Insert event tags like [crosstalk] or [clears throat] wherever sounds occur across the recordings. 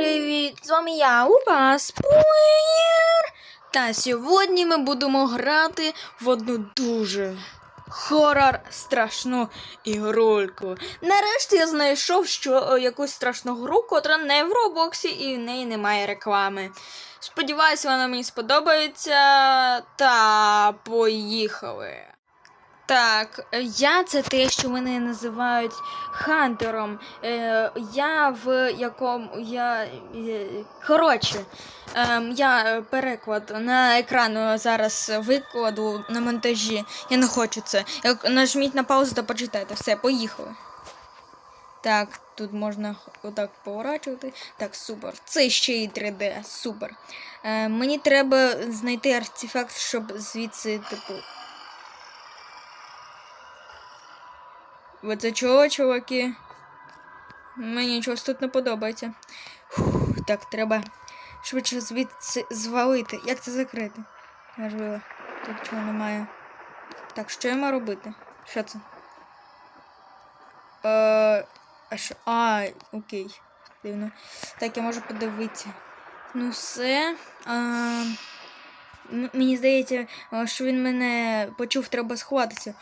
Привіт! З вами я, Упа Спойлер! Та сьогодні ми будемо грати в одну дуже хорор страшну ігрульку. Нарешті я знайшов що, е, якусь страшну гру, котра не в Робоксі і в неї немає реклами. Сподіваюся, вона мені сподобається. Та поїхали. Так, я це те, що мене називають хантером. Е, я в якому я. е, Коротше, е, я е, переклад на екран е, зараз викладу на монтажі. Я не хочу це. Як нажміть на паузу та почитайте. Все, поїхали. Так, тут можна отак поворачувати. Так, супер. Це ще й 3D. Супер. Е, мені треба знайти артефакт, щоб звідси, типу. Ви це чого, чуваки? Мені щось тут не подобається. Фух, так, треба швидше звідси звалити. Як це закрити? Можливо, тут чого немає. Так, що я маю робити? Що це? Е, а що? А, окей. Дивно. Так, я можу подивитися. Ну, все. А, мені здається, що він мене почув, треба сховатися.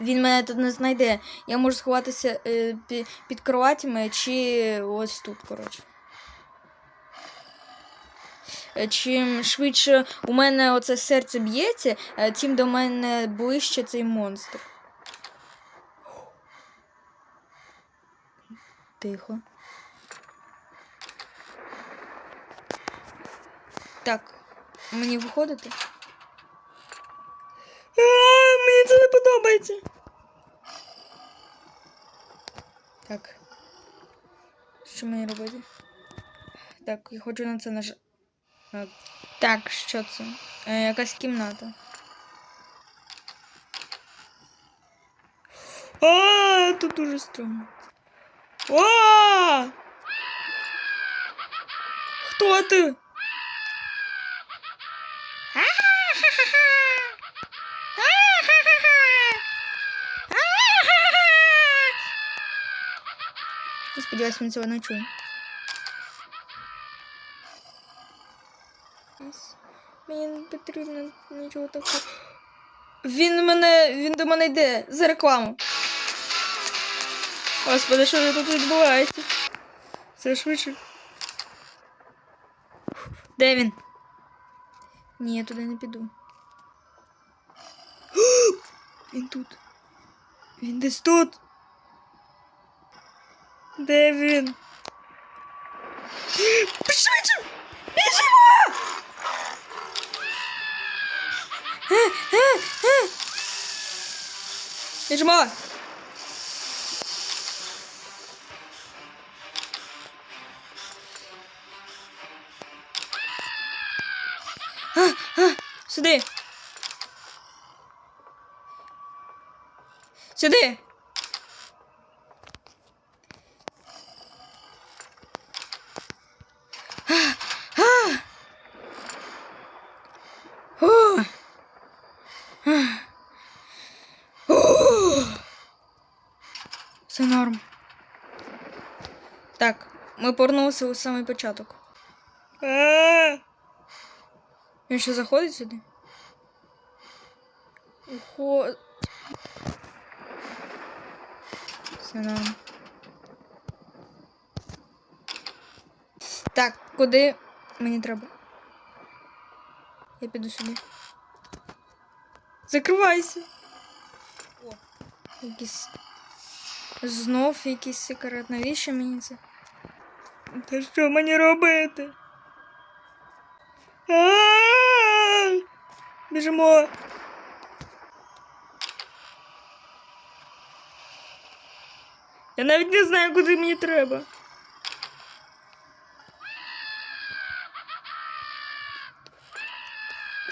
Він мене тут не знайде. Я можу сховатися е, пі- під кроватями чи ось тут, коротше. Е, Чим швидше у мене оце серце б'ється, е, тим до мене ближче цей монстр. Тихо. Так, мені виходити? подобається. Так. Що мені робити? Так, я хочу на це наж... А, Так, що це? Е, якась кімната. А, тут дуже стрьомно. А! Хто ти? Я сподіваюся, він цього не чує. Мені не потрібно нічого такого. Він мене. Він до мене йде за рекламу. Господи, що тут відбувається? Це швидше. Де він? Ні, я туди не піду. [gasps] Він тут. Він десь тут. Де він? Швидше! Біжимо! Біжимо! Сюди! Сюди! О! О! Все норм. Так, ми повернулися у самий початок. А! Він що заходить сюди? Ухо... Все. Так, куди мені треба? Я піду сюди. Закривайся. О, якийсь. Знов якийсь секрет. Навіщо мені це? Та що мені робити? А-а-а! Біжимо. Я навіть не знаю, куди мені треба.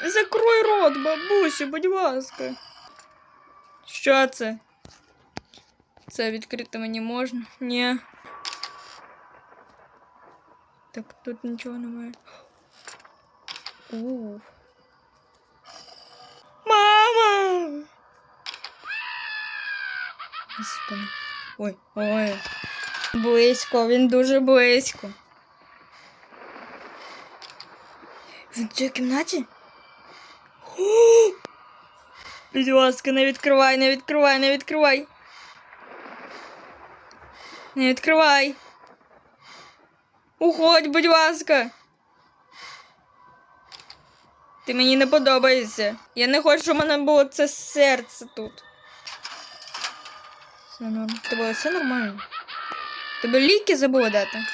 Закрой рот, бабусю, будь ласка. Що це? Це відкрити мені можна? Ні. Так, тут нічого немає. У. Мама! Господи. Ой, ой. Близько, він дуже близько. Він в цій кімнаті? Будь ласка, не відкривай, не відкривай, не відкривай. Не відкривай. Уходь, будь ласка. Ти мені не подобаєшся. Я не хочу, щоб у мене було це серце тут. Все норм. Тебе все нормально. Тебе ліки забула дати.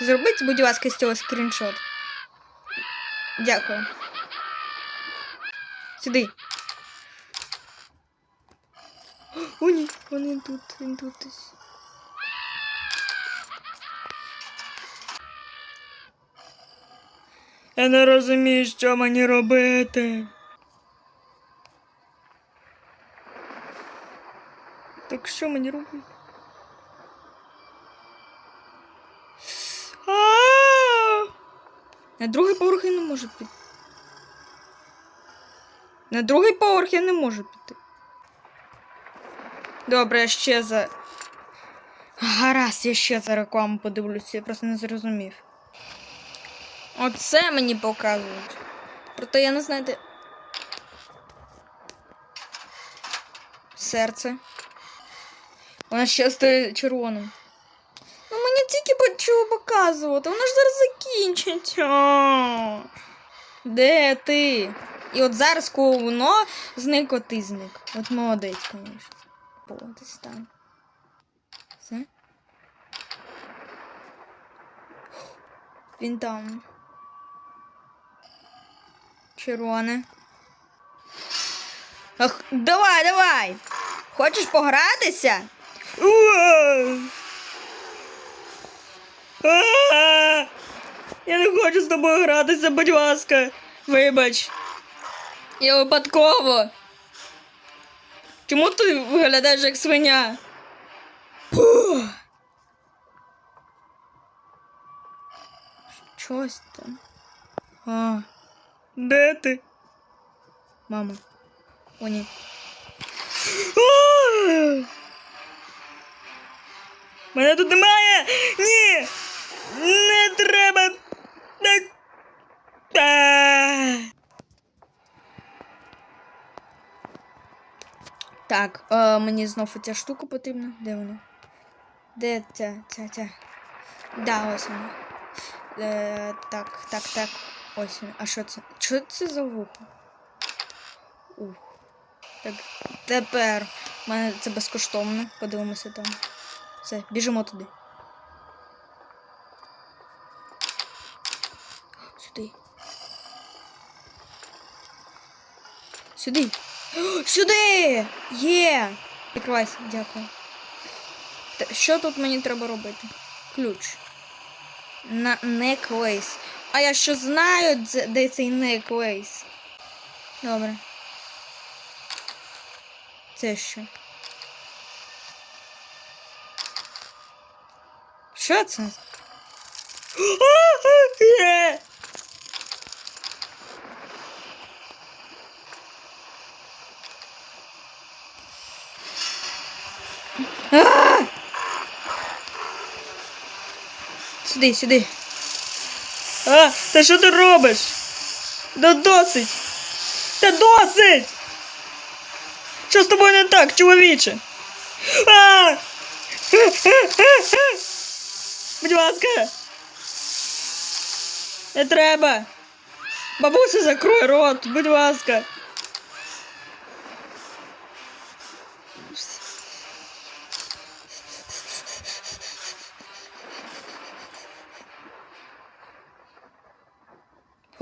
Зробіть, будь ласка, з цього скріншот. Дякую. Сюди. О, ні, він тут, він тут. десь. Я не розумію, що мені робити. Так що мені робити? На другий поверх я не можу піти. На другий поверх я не можу піти. Добре, я ще за. Гаразд, я ще за рекламу подивлюся, я просто не зрозумів. Оце мені показують. Проте я не знаю, де. Серце. Вона ще стає червоним. Ну мені тільки почало показувати, воно ж зараз закінчиться. Де ти? І от зараз, коли воно зникло, ти зник. От молодець, звісно. Було десь там. Все? Він там. Червоне. Ах, давай, давай! Хочеш погратися? Я не хочу з тобою гратися, будь ласка. Вибач. Я випадково. Чому ти виглядаєш як свиня? Фу. Щось там. А. Де ти? Мама. О, ні. Мене тут немає! Ні! Не треба! Так. Е, мені знову ця штука потрібна. Де вона? Де ця, ця, ця? Да, ось вона. Е, так, так, так. Ось вона. А що це? Що це за вухо? Ух. Так, тепер. У мене це безкоштовно. Подивимося там. Все, біжимо туди. Сюди. Сюди. Сюди! Є! Відкривайся, дякую. Що тут мені треба робити? Ключ. На necklace. А я що знаю, де- цей necklace? Добре. Це що? Що це? [gasps] Сюди, сюди. А, та що ти робиш? Да досить! Та досить! Що з тобою не так, чоловіче? А! Будь ласка. Не треба. Бабуся, закрой рот, будь ласка.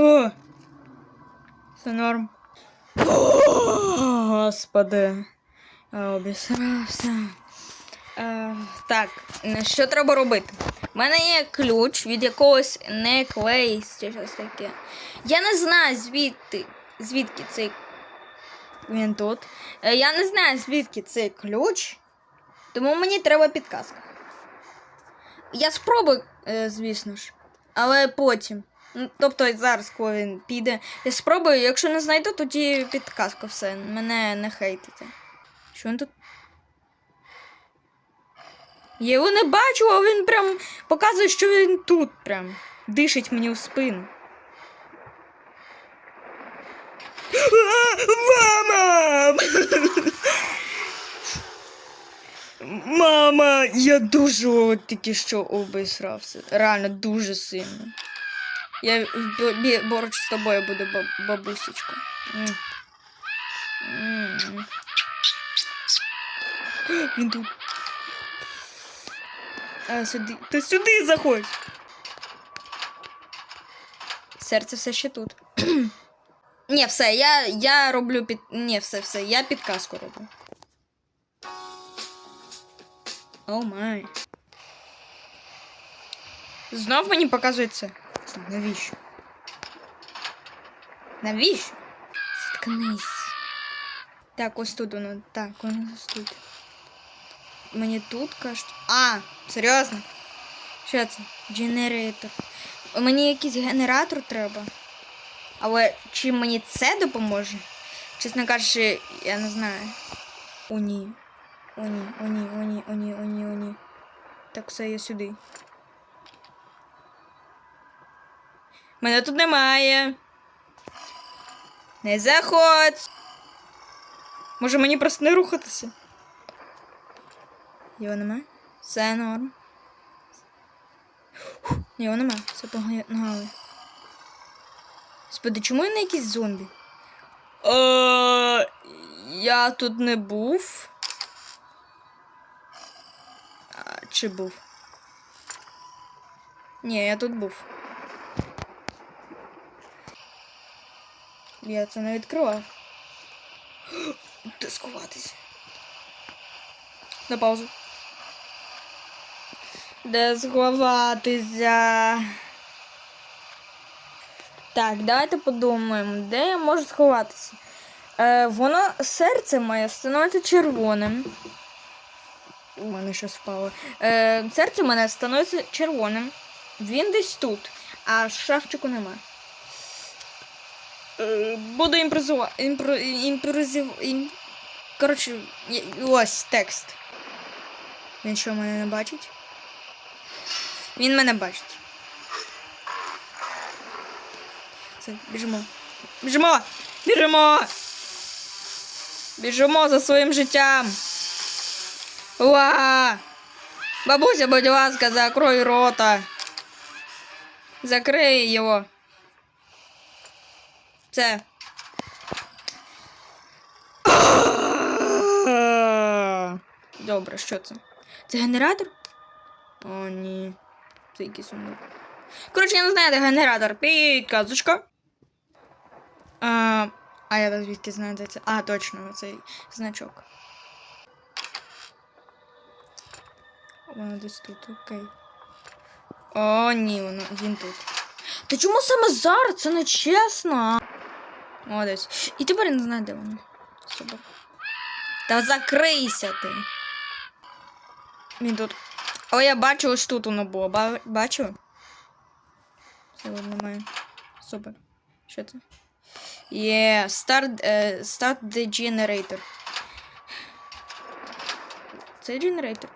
О, все норм. О, Господи. Обісрався. Е, так, що треба робити? У мене є ключ від якогось necklace чи щось таке. Я не знаю, звідти, звідки цей. Він тут. Е, Я не знаю, звідки цей ключ. Тому мені треба підказка. Я спробую, е, звісно ж, але потім. Тобто зараз, коли він піде, я спробую, якщо не знайду, тоді підказка все. Мене не хейтите. Що він тут? Я його не бачу, а він прям показує, що він тут прям. Дишить мені у спину. Мама! Мама, я дуже тільки що обісрався. Реально дуже сильно. Я б- бі- поруч з тобою буду, баб- бабусечка. [gasps] Він тут. А, сюди. Ти сюди заходь. Серце все ще тут. [clears throat] Ні, все, я, я роблю під. Ні, все, все, я підказку роблю. О май. Знов мені показує Стоп, Навіщо? Навіщо? Заткнись. Так, ось тут воно. Так, ось тут. Мені тут кажуть. А, серйозно? Що це? Генератор. Мені якийсь генератор треба. Але чи мені це допоможе? Чесно кажучи, я не знаю. О, ні. О, ні, о, ні, о, ні, о, ні, о, ні, о, ні. Так, все, я сюди. Мене тут немає. Не заходь. Може мені просто не рухатися? Його немає? Все норм. Фух, Його немає, все погнали. Господи, чому я не якийсь зомбі? Е, я тут не був. А, чи був? Ні, я тут був. Я це не відкривав. Де сховатися? На паузу. Де сховатися? Так, давайте подумаємо, де я можу сховатися. Е, воно серце моє становиться червоним. У мене щось впало. Е, серце мене становиться червоним. Він десь тут, а шафчику нема. Е, буду імпровізувати. Імпро, імпровізив, ім... Коротше, ось текст. Він що мене не бачить? Він мене бачить. Все, біжимо. Біжимо! Біжимо! Біжимо за своїм життям. Уа! Бабуся, будь ласка, закрой рота. Закрий його. Це. Добре, що це? Це генератор? О, ні. Це якийсь сундук. Коротше, я не знаю, де генератор. Підказочка. А, а я звідки знаю, де це. А, точно, цей значок. Воно десь тут, окей. О, ні, воно він тут. Та чому саме зараз? Це не чесно. Молодець. І тепер я не знаю, де воно. Супер. Та закрийся ти. Він тут. О, я бачу, ось тут воно було. Ба- Бачу? Це от немає. Супер. Що це? Є, start, е, start the generator. Це генератор.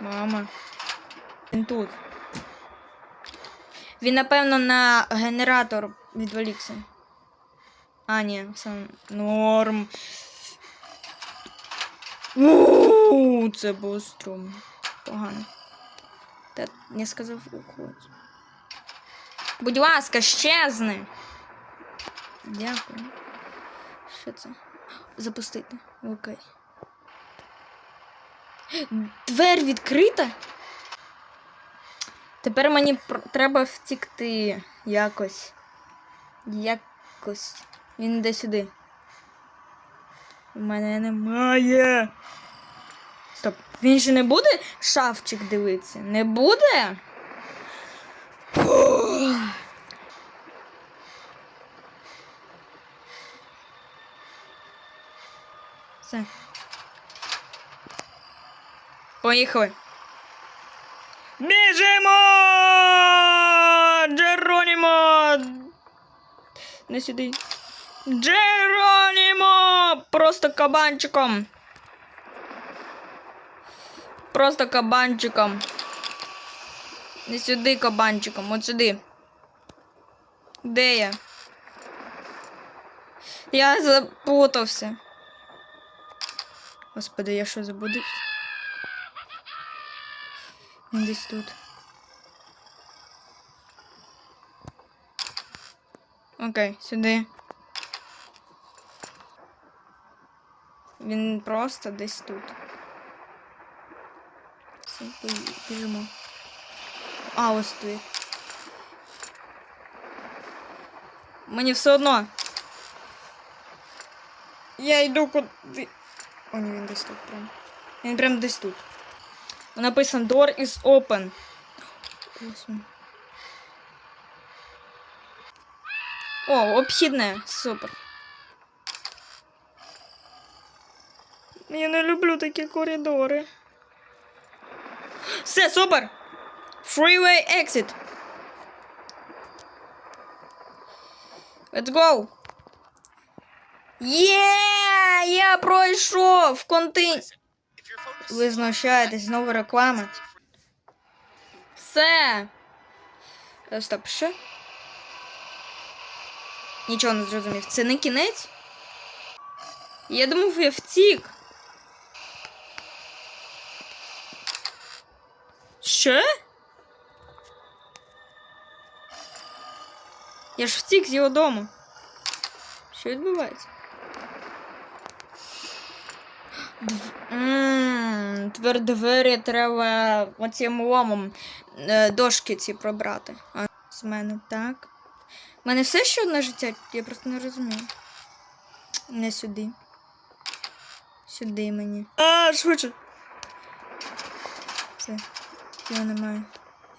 Мама. Він тут. Він, напевно, на генератор відволікся. А, ні, сам норм. Ууу, це було стрьомно. Погано. Та не сказав уходь. Будь ласка, щезни. Дякую. Що це? Запустити. Окей. Двер відкрита? Тепер мені треба втікти якось. Якось. Він йде сюди. У мене немає. Стоп. Він же не буде шафчик дивитися? Не буде? Все. Поїхали. Біжимо! Джеронімо! Не сюди. Джеронімо! Просто кабанчиком. Просто кабанчиком. Не сюди кабанчиком, от сюди. Де я? Я запутався. Господи, я що забудився? Він десь тут. Окей, сюди. Він просто десь тут. Все, пої- біжимо. А, ось тут. Мені все одно. Я йду куди. О, ні, він десь тут прям. Він прям десь тут. Написано Door is open. Ось він. О, обхідне. Супер. Я не люблю такі коридори. Все, супер! Freeway exit. Let's go! Є! Я пройшов! Контин... Ви знущаєтесь, знову реклама. Все. Е, Стоп, що? Нічого не зрозумів. Це не кінець? Я думав, я втік. Що? Я ж втік з його дому. Що відбувається? Дв... М, Тепер двері треба оцим ломом е, дошки ці пробрати. А, з мене так. У мене все ще одне життя, я просто не розумію. Не сюди. Сюди мені. А, швидше. Все. Його немає.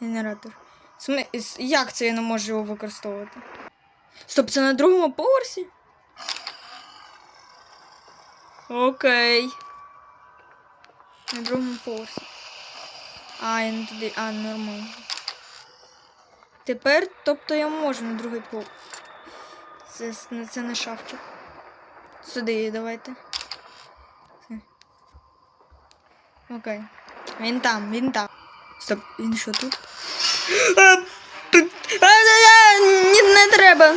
Генератор. Сме... Як це я не можу його використовувати? Стоп, це на другому поверсі? Окей. На другому поверсі. А, я не туди. А, нормально. Тепер, тобто я можу на другий поверх. Це, не- це не шафчик. Сюди давайте. Окей. Він там, він там. Стоп, він що тут? Ні, не треба.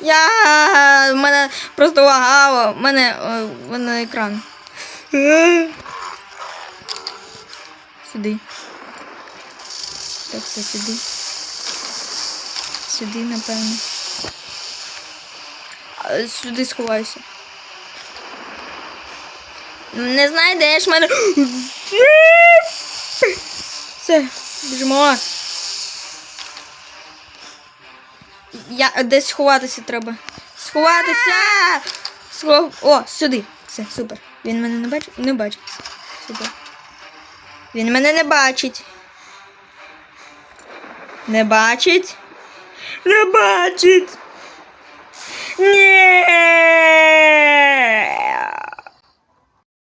Я. В мене просто лагало. В мене, в мене екран. Сюди. Так, все сюди. Сюди, напевно. Сюди сховаюся. Не знайдеш мене. Все, біжимо. Я десь сховатися треба. Сховатися! Схов... О, сюди. Все, супер. Він мене не бачить? Не бачить. Супер. Він мене не бачить. Не бачить. Не бачить. Ні.